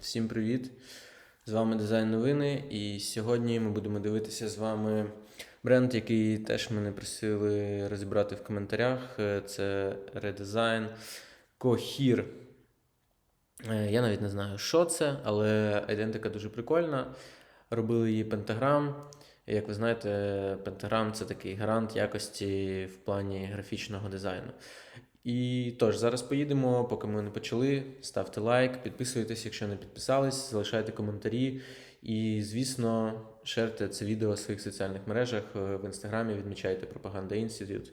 Всім привіт! З вами Дизайн Новини. І сьогодні ми будемо дивитися з вами бренд, який теж мене просили розібрати в коментарях. Е, Це редизайн Cohere. Е, Я навіть не знаю, що це, але ідентика дуже прикольна. Робили її. І, Як ви знаєте, Pentagram це такий гарант якості в плані графічного дизайну. І тож, зараз поїдемо, поки ми не почали. Ставте лайк, підписуйтесь, якщо не підписались, залишайте коментарі. І, звісно, шерте це відео в своїх соціальних мережах е, в інстаграмі, відмічайте Пропаганда Інститут.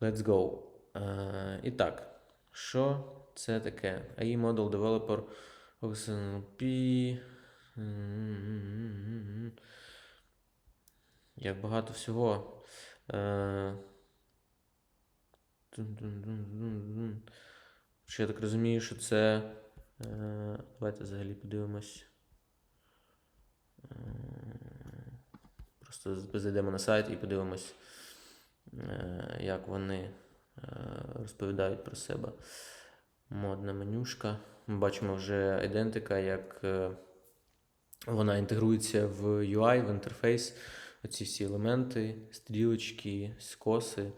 Let's go. Е, і так, що це таке? AI Model Developer OXNLP. Як багато всього. Тун-тун-тун-тун-тун. Що я так розумію, що це. Е, давайте взагалі подивимось. Е, просто зайдемо на сайт і подивимось, е, як вони розповідають про себе. Модна менюшка. Ми бачимо вже ідентика, як вона інтегрується в UI, в інтерфейс. Оці всі елементи, стрілочки, скоси,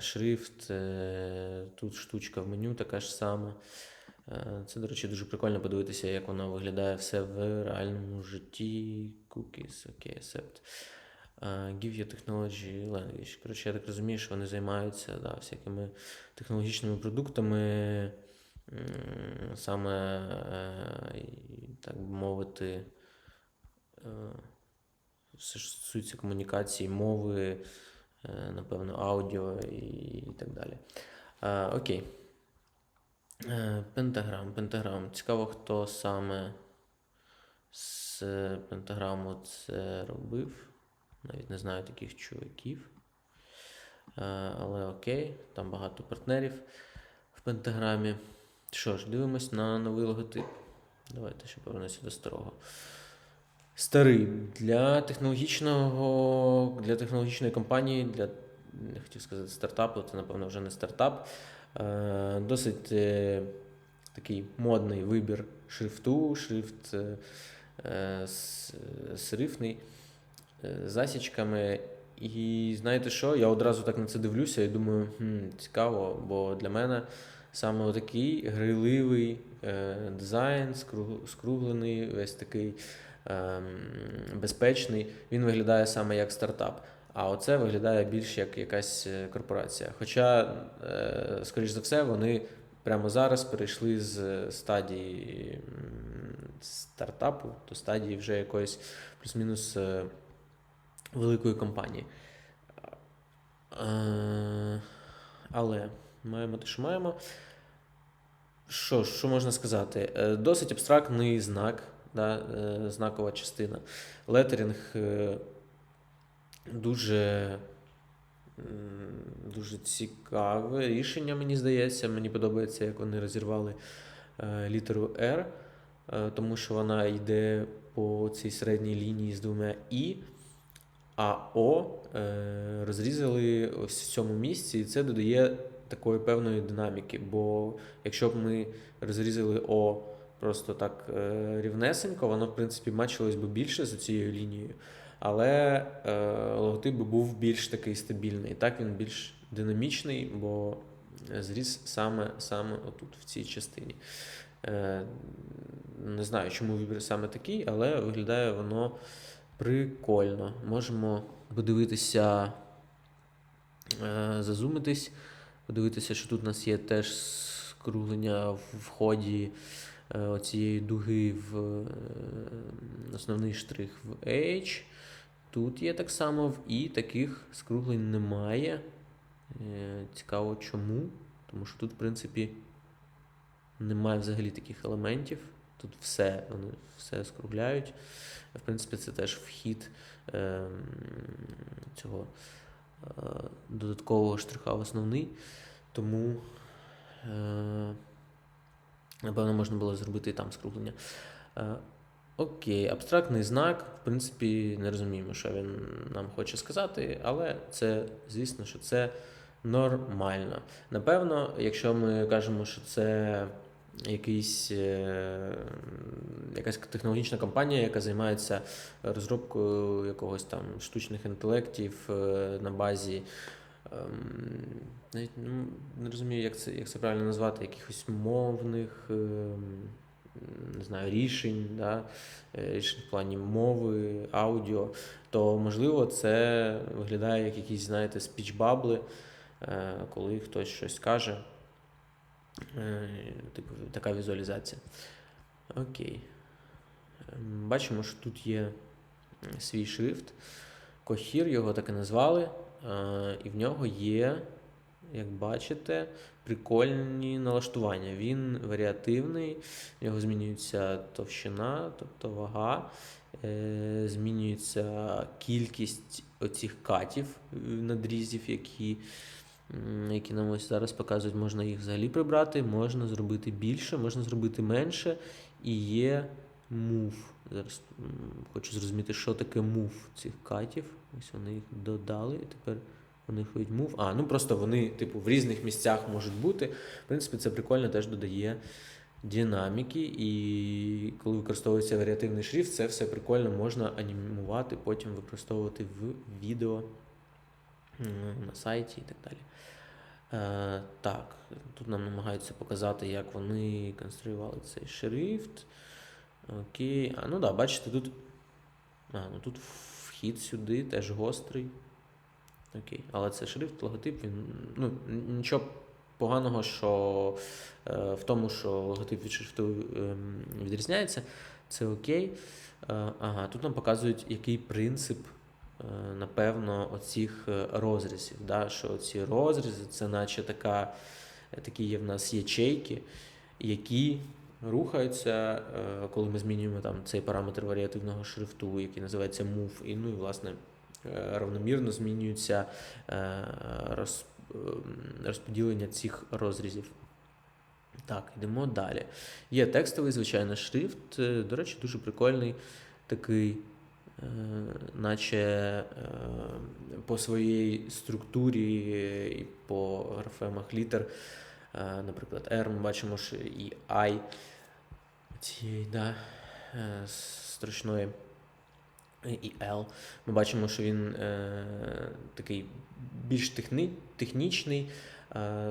шрифт, е, тут штучка в меню така ж сама. Е, Це, до речі, дуже прикольно подивитися, як воно виглядає все в реальному житті. Cookies, окей, accept. Е, Give your technology language. Коротше, я так розумію, що вони займаються да, всякими технологічними продуктами, саме, так би мовити, все що стосується комунікації, мови, напевно, аудіо і, так далі. Е, окей. Е, Пентаграм, пентаграм. Цікаво, хто саме з пентаграму це робив. Навіть не знаю таких чуваків. Е, Але окей, там багато партнерів в пентаграмі. Що ж, дивимось на новий логотип. Давайте ще повернуся до старого. Старий для технологічного, для технологічної компанії, для не хотів сказати стартапу, це, напевно, вже не стартап. Е, Досить е, такий модний вибір шрифту, шрифт е, е, серифний з засічками. І знаєте що? Я одразу так на це дивлюся і думаю, хм, цікаво, бо для мене саме такий грайливий е, дизайн, скруглений, весь такий безпечний. Він виглядає саме як стартап. А оце виглядає більш як якась е, корпорація. Хоча, е, скоріш за все, вони прямо зараз перейшли з стадії стартапу до стадії вже якоїсь плюс-мінус е, великої компанії. Але маємо те, що маємо. Що, що можна сказати? Досить абстрактний знак, да, е, знакова частина. Летерінг е, дуже, дуже цікаве рішення, мені здається. Мені подобається, як вони розірвали е, літеру R, тому що вона йде по цій середній лінії з двома І. А О розрізали ось в цьому місці, і це додає такої певної динаміки. Бо якщо б ми розрізали О просто так е, рівнесенько, воно, в принципі, мачилось би більше за цією лінією, але е, логотип би був більш такий стабільний. Так він більш динамічний, бо зріз саме, саме отут, в цій частині. Е, не знаю, чому вибір саме такий, але виглядає воно прикольно. Можемо подивитися, зазумитись, подивитися, що тут у нас є теж скруглення в ході е, оцієї дуги в е, основний штрих в H. Тут є так само в І, таких скруглень немає. Е, Цікаво чому. Тому що тут, в принципі, немає взагалі таких елементів. Тут все, вони все скругляють. В принципі, це теж вхід е, цього е, додаткового штриха в основний. Тому, е, напевно, можна було зробити і там скруглення. Е, окей, абстрактний знак. В принципі, не розуміємо, що він нам хоче сказати, але це, звісно, що це нормально. Напевно, якщо ми кажемо, що це якийсь, е, якась технологічна компанія, яка займається розробкою якогось там штучних інтелектів е, на базі. Ем, Навіть ну, не розумію, як це, як це правильно назвати, якихось мовних ем, не знаю, рішень, да, е, рішень в плані мови, аудіо, то можливо це виглядає як якісь, знаєте, спічбабли, е, коли хтось щось каже. Е, Типу, така візуалізація. Окей. Ем, Бачимо, що тут є свій шрифт. Кохір його так і назвали. Е, І в нього є, як бачите, прикольні налаштування. Він варіативний, в нього змінюється товщина, тобто вага, е, змінюється кількість оцих катів е, надрізів, які, які нам ось зараз показують. Можна їх взагалі прибрати, можна зробити більше, можна зробити менше. І є move. Зараз хочу зрозуміти, що таке move цих катів. Ось вони їх додали, і тепер вони ходять move. А, ну просто вони, типу, в різних місцях можуть бути. В принципі, це прикольно теж додає динаміки. І коли використовується варіативний шрифт, це все прикольно можна анімувати, потім використовувати в відео на сайті і так далі. Е, так, тут нам намагаються показати, як вони конструювали цей шрифт. Окей. А, ну так, да, бачите, тут. А, ну тут вхід сюди теж гострий. Окей. Але це шрифт, логотип, він. Ну, нічого поганого, що е, в тому, що логотип від шрифту ем, відрізняється, це окей. Е, ага, тут нам показують, який принцип, е, напевно, оцих е, розрізів. Да? Що ці розрізи, це наче така, такі є в нас ячейки, які рухаються, е, коли ми змінюємо там цей параметр варіативного шрифту, який називається move, і ну і власне е, равномірно змінюється е, ем, розподілення цих розрізів. Так, йдемо далі. Є текстовий, звичайно, шрифт. До речі, дуже прикольний такий, наче по своїй структурі і по графемах літер. Е, Наприклад, R ми бачимо, що і I цієї да, е, строчної і L. Ми бачимо, що він е, такий більш техни, технічний,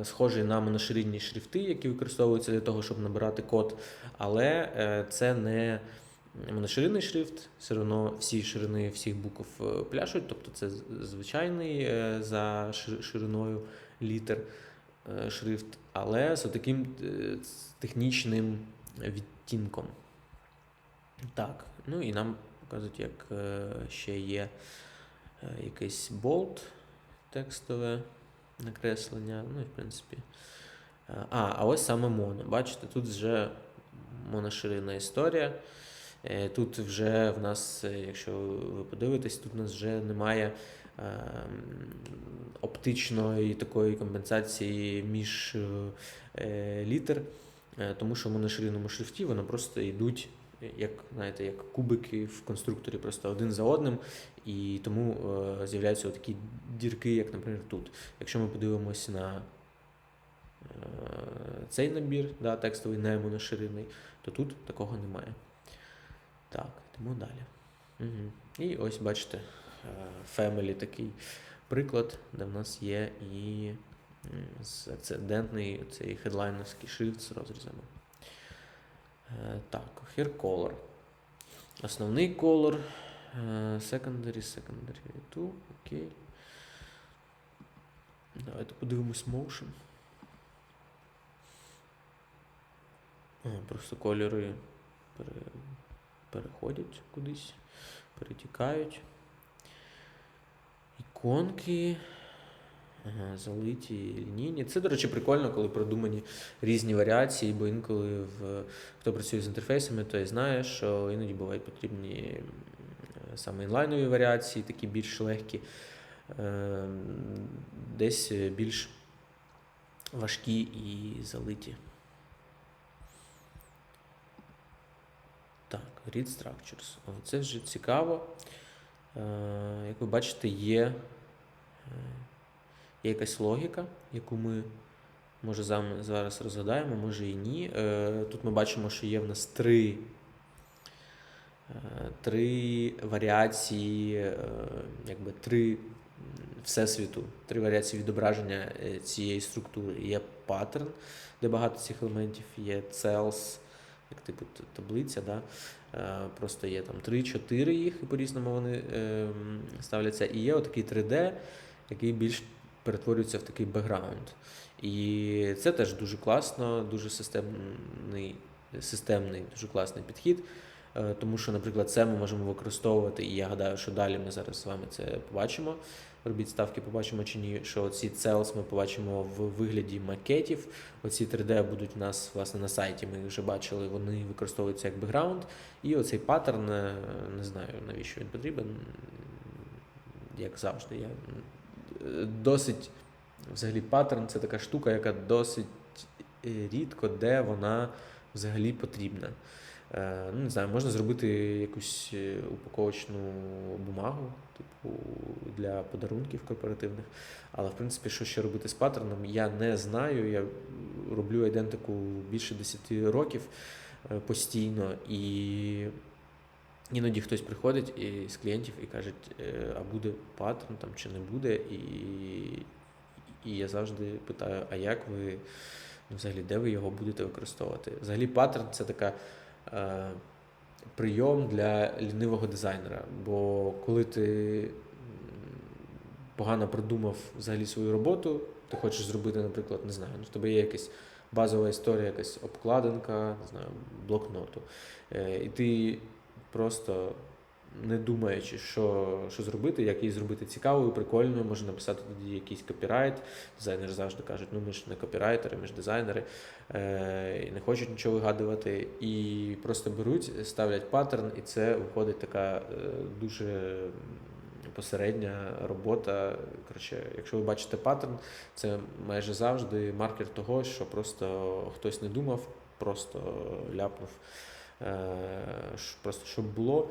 схожий на моноширинні шрифти, які використовуються для того, щоб набирати код. Але це не моноширинний шрифт, все одно всі ширини всіх букв пляшуть, тобто це звичайний за шириною літер шрифт, але з таким технічним відтінком. Так, ну і нам показують, як е, ще є е, якийсь болт текстове накреслення. Ну і в принципі. Е, А, а ось саме моно. Бачите, тут вже моноширинна історія. Е, Тут вже в нас, е, якщо ви подивитесь, тут у нас вже немає е, оптичної такої компенсації між е, е, літер, е, тому що в моноширинному шрифті воно просто йдуть як, знаєте, як кубики в конструкторі, просто один за одним, і тому е, з'являються такі дірки, як, наприклад, тут. Якщо ми подивимося на е, цей набір, да, текстовий не моноширинний, то тут такого немає. Так, йдемо далі. Угу. І ось бачите, Family такий приклад, де в нас є і акцидентний цей хедлайнерський шрифт з розрізами. Е, Так, here color. Основний колор. е, Secondary, secondary 2. Окей. Давайте подивимось motion. Просто кольори переходять кудись, перетікають. Іконки. Залиті лінійні. Це, до речі, прикольно, коли продумані різні варіації, бо інколи в, хто працює з інтерфейсами, той знає, що іноді бувають потрібні саме інлайнові варіації, такі більш легкі, е, десь більш важкі і залиті. Так, read structures. Це вже цікаво. Е, Як ви бачите, є, е, є якась логіка, яку ми Може, зараз розгадаємо, може і ні. Е, Тут ми бачимо, що є в нас три, три варіації, якби три всесвіту, три варіації відображення цієї структури. Є паттерн, де багато цих елементів, є cells, як типу таблиця, да? Е, просто є там 3-4 їх, і по-різному вони е, ставляться. І є отакий 3D, який більш перетворюється в такий бекграунд. І це теж дуже класно, дуже системний, системний дуже класний підхід. Е, Тому що, наприклад, це ми можемо використовувати, і я гадаю, що далі ми зараз з вами це побачимо. Робіть ставки, побачимо чи ні, що ці cells ми побачимо в вигляді макетів. Оці 3D будуть у нас власне на сайті. Ми вже бачили, вони використовуються як бекграунд. І оцей паттерн, е, не знаю навіщо він потрібен. Як завжди, я е, досить взагалі паттерн це така штука, яка досить е, рідко, де вона взагалі потрібна. Е, Ну, не знаю, можна зробити якусь е, упаковочну бумагу, типу для подарунків корпоративних. Але в принципі, що ще робити з паттерном, я не знаю. Я роблю ідентику більше 10 років е, постійно, і іноді хтось приходить і з клієнтів і кажуть, е, а буде паттерн там чи не буде. І, і я завжди питаю, а як ви ну, взагалі, де ви його будете використовувати? Взагалі, паттерн це така. Е, прийом для лінивого дизайнера. Бо коли ти погано продумав взагалі свою роботу, ти хочеш зробити, наприклад, не знаю, ну, в тебе є якась базова історія, якась обкладинка, не знаю, блокноту. Е, І ти просто не думаючи, що, що зробити, як її зробити цікавою, прикольною, може написати тоді якийсь копірайт. Дизайнери завжди кажуть, ну ми ж не копірайтери, ми ж дизайнери, е, і не хочуть нічого вигадувати. І просто беруть, ставлять паттерн, і це виходить така е, дуже посередня робота. Коротше, якщо ви бачите паттерн, це майже завжди маркер того, що просто хтось не думав, просто ляпнув. е, Просто щоб було.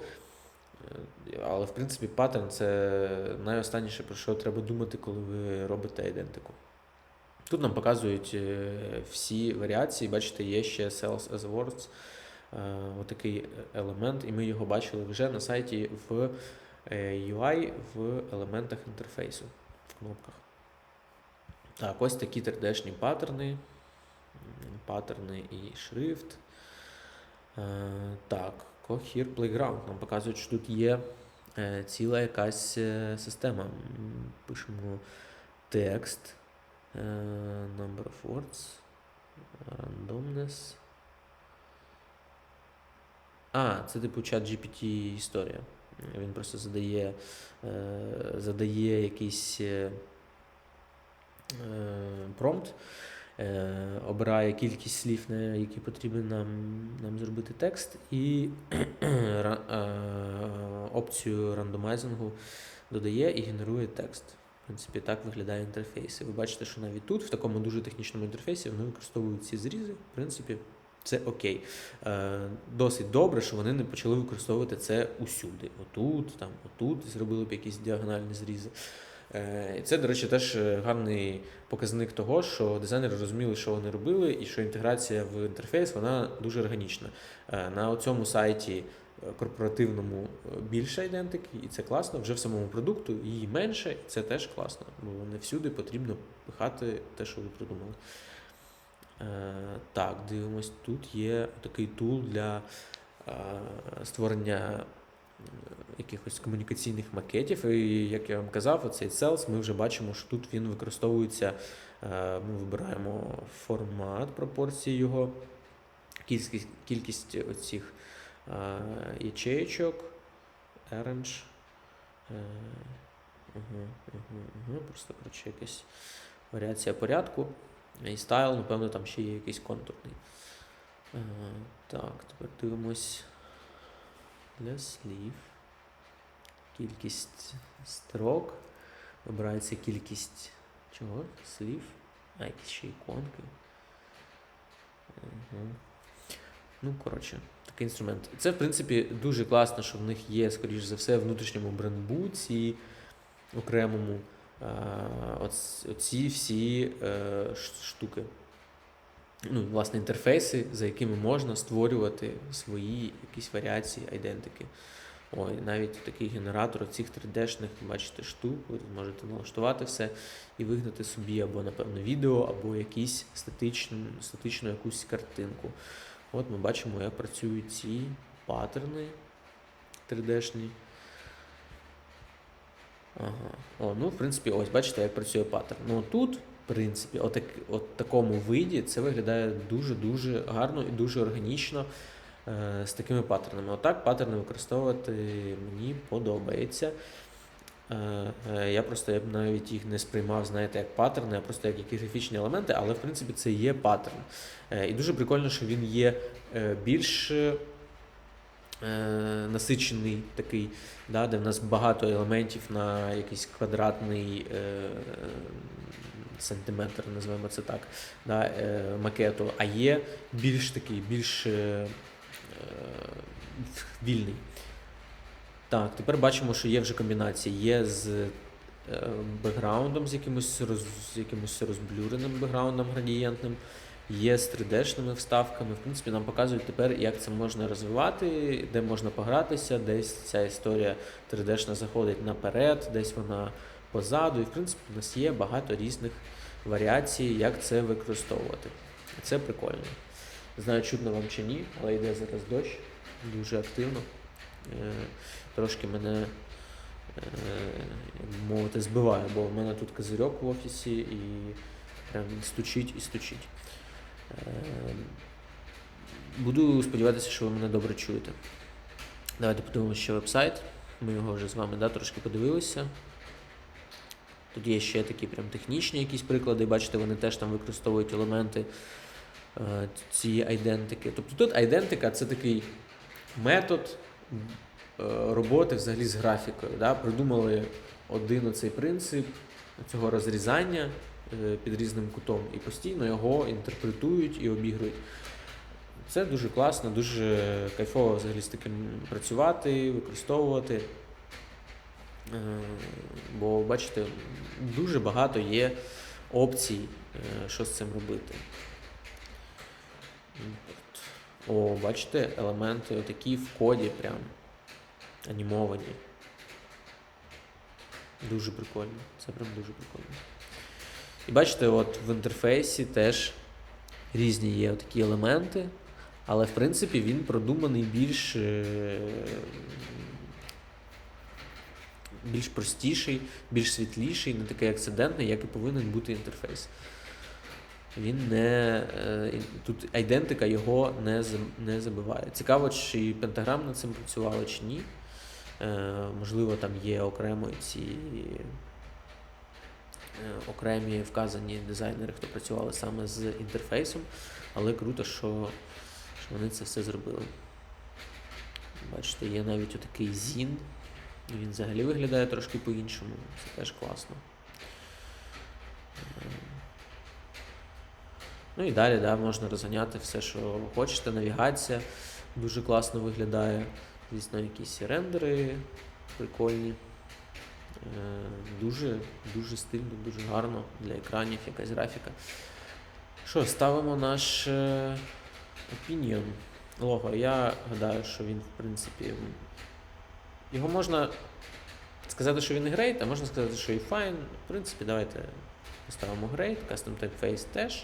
Е, Але в принципі паттерн це найостанніше, про що треба думати, коли ви робите ідентику. Тут нам показують е, всі варіації. Бачите, є ще Sales as Words, е, отакий елемент, і ми його бачили вже на сайті в UI в елементах інтерфейсу в кнопках. Так, ось такі 3D-шні паттерни. Паттерни і шрифт. Так, Cohere Playground. Нам показують, що тут є е, ціла якась е, система. Пишемо текст, е, number of words, randomness. А, це типу чат GPT історія. Він просто задає, задає якийсь промпт, обирає кількість слів, на які потрібен нам, нам зробити текст, і е, опцію рандомайзингу додає і генерує текст. В принципі, так виглядає інтерфейс. І ви бачите, що навіть тут, в такому дуже технічному інтерфейсі, вони використовують ці зрізи. В принципі, це окей. Е, досить добре, що вони не почали використовувати це усюди. Отут, там, отут зробили б якісь діагональні зрізи. Е, і це, до речі, теж е, гарний показник того, що дизайнери розуміли, що вони робили, і що інтеграція в інтерфейс вона дуже органічна. Е, на цьому сайті корпоративному більше ідентики, і це класно. Вже в самому продукту її менше, і це теж класно, бо не всюди потрібно пихати те, що ви придумали. Так, дивимось, тут є такий тул для створення якихось комунікаційних макетів. І як я вам казав, оцей Cells, ми вже бачимо, що тут він використовується. е, Ми вибираємо формат пропорції його, кількість, кількість оцих е, ячеєчок, orange. Угу, угу, угу. Просто коротше, якась варіація порядку. І стайл, напевно, там ще є якийсь контурний. Е, так, тепер дивимось для слів. Кількість строк. Вибирається кількість чого? Слів. А, якісь ще іконки. Угу. Ну, коротше, такий інструмент. Це, в принципі, дуже класно, що в них є, скоріш за все, в внутрішньому брендбуці окремому оці всі е, штуки. Ну, власне, інтерфейси, за якими можна створювати свої якісь варіації айдентики. Ой, навіть такий генератор цих 3D-шних, бачите, штук, ви можете налаштувати все і вигнати собі або, напевно, відео, або якісь статичну, статичну якусь картинку. От ми бачимо, як працюють ці паттерни 3D-шні. Ага. О, ну, в принципі, ось бачите, як працює паттерн. Ну тут, принципі, отак, от такому виді це виглядає дуже-дуже гарно і дуже органічно е, з такими паттернами. Отак паттерни використовувати мені подобається. Е, е, Я просто я б навіть їх не сприймав, знаєте, як паттерни, а просто як якісь графічні елементи, але в принципі це є паттерн. Е, І дуже прикольно, що він є е, більш е, насичений такий, да, де в нас багато елементів на якийсь квадратний е, сантиметр, називаємо це так, да, е, макету, а є більш такий, більш е, е, вільний. Так, тепер бачимо, що є вже комбінації. Є з бекграундом, з якимось, роз, з якимось розблюреним бекграундом градієнтним, є з 3D-шними вставками. В принципі, нам показують тепер, як це можна розвивати, де можна погратися, десь ця історія 3D-шна заходить наперед, десь вона позаду. І в принципі, у нас є багато різних варіацій, як це використовувати. І це прикольно. Знаю, чутно вам чи ні, але йде зараз дощ дуже активно. Е, Трошки мене, е, мовити, збиває, бо в мене тут козирьок в офісі і прям стучить і стучить. Е, Буду сподіватися, що ви мене добре чуєте. Давайте подивимося ще веб-сайт. Ми його вже з вами да, трошки подивилися. Тут є ще такі прям технічні якісь приклади. Бачите, вони теж там використовують елементи е, цієї айдентики. Тобто тут айдентика це такий метод е, роботи взагалі з графікою. Да? Придумали один оцей принцип цього розрізання е, під різним кутом і постійно його інтерпретують і обігрують. Це дуже класно, дуже кайфово взагалі з таким працювати, використовувати. Е, Бо, бачите, дуже багато є опцій, е, що з цим робити. О, бачите, елементи отакі в коді прям анімовані. Дуже прикольно. Це прям дуже прикольно. І бачите, от в інтерфейсі теж різні є такі елементи, але в принципі він продуманий більш, е, більш простіший, більш світліший, не такий акцидентний, як і повинен бути інтерфейс. Він не е, тут айдентика його не, не забиває. Цікаво, чи пентаграм над цим працювали, чи ні. Е, можливо, там є окремо ці е, окремі вказані дизайнери, хто працювали саме з інтерфейсом, але круто, що, що вони це все зробили. Бачите, є навіть отакий зін. Він взагалі виглядає трошки по-іншому. Це теж класно. Е, Ну і далі да, можна розганяти все, що хочете. Навігація дуже класно виглядає. Звісно, якісь рендери прикольні. Е, Дуже, дуже стильно, дуже гарно для екранів, якась графіка. Що, ставимо наш е, opinion лого. Я гадаю, що він, в принципі, його можна сказати, що він great, а можна сказати, що і fine. В принципі, давайте поставимо great, custom typeface теж.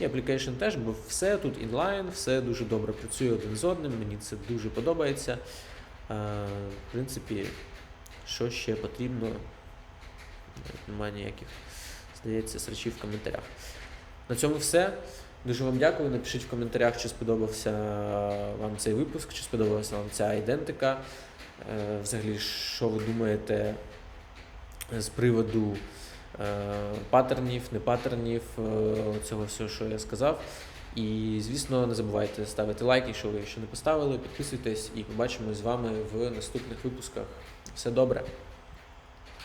І application теж, бо все тут інлайн, все дуже добре працює один з одним, мені це дуже подобається. В принципі, що ще потрібно, немає ніяких, здається, срачів в коментарях. На цьому все. Дуже вам дякую. Напишіть в коментарях, чи сподобався вам цей випуск, чи сподобалася вам ця ідентика. Е, Взагалі, що ви думаєте з приводу патернів, паттернів, не паттернів, е, цього всього, що я сказав. І, звісно, не забувайте ставити лайк, якщо ви ще не поставили, підписуйтесь і побачимось з вами в наступних випусках. Все добре!